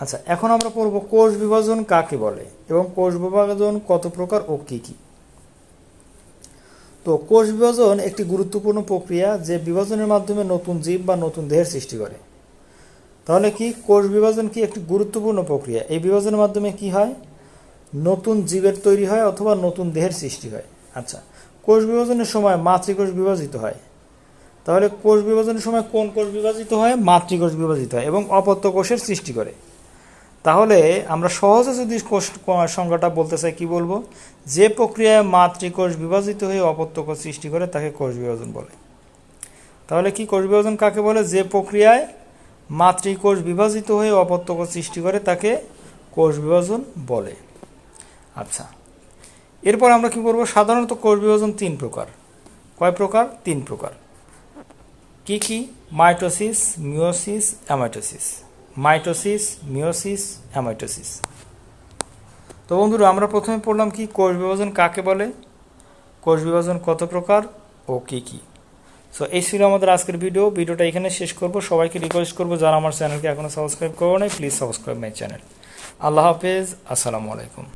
আচ্ছা এখন আমরা পড়ব কোষ বিভাজন কাকে বলে এবং কোষ বিভাজন কত প্রকার ও কি কি? তো কোষ বিভাজন একটি গুরুত্বপূর্ণ প্রক্রিয়া যে বিভাজনের মাধ্যমে নতুন জীব বা নতুন দেহের সৃষ্টি করে। তাহলে কি কোষ বিভাজন কি একটি গুরুত্বপূর্ণ প্রক্রিয়া? এই বিভাজনের মাধ্যমে কি হয়? নতুন জীবের তৈরি হয় অথবা নতুন দেহের সৃষ্টি হয়। আচ্ছা কোষ বিভাজনের সময় মাতৃকোষ বিভাজিত হয়। তাহলে কোষ বিভাজনের সময় কোন কোষ বিভাজিত হয়? মাতৃকোষ বিভাজিত হয় এবং অপত্য কোষের সৃষ্টি করে। তাহলে আমরা সহজে যদি কোষ সংখ্যাটা বলতে চাই, কি বলব? যে প্রক্রিয়ায় মাতৃকোষ বিভাজিত হয়ে অপত্য কোষ সৃষ্টি করে, তাকে কোষ বিভাজন বলে। তাহলে কি কোষ বিভাজন কাকে বলে? যে প্রক্রিয়ায় মাতৃকোষ বিভাজিত হয়ে অপত্য কোষ সৃষ্টি করে, তাকে কোষ বিভাজন বলে। আচ্ছা এরপর আমরা কি করব সাধারণত কোষ বিভাজন তিন প্রকার। কয় প্রকার? তিন প্রকার। কি কি? Mitosis meiosis amitosis. Mitosis meiosis amitosis. তো বন্ধুরা, আমরা প্রথমে পড়লাম কি, কোষ বিভাজন কাকে বলে? কোষ বিভাজন কত প্রকার ও কি কি? সো এই ছিল আমাদের আজকের ভিডিও ভিডিওটা এখানে শেষ করব। সবাইকে রিকোয়েস্ট করব, যারা আমার চ্যানেলকে এখনও সাবস্ক্রাইব করো নাই প্লিজ সাবস্ক্রাইব মাই চ্যানেল আল্লাহ হাফেজ। আসসালামু আলাইকুম।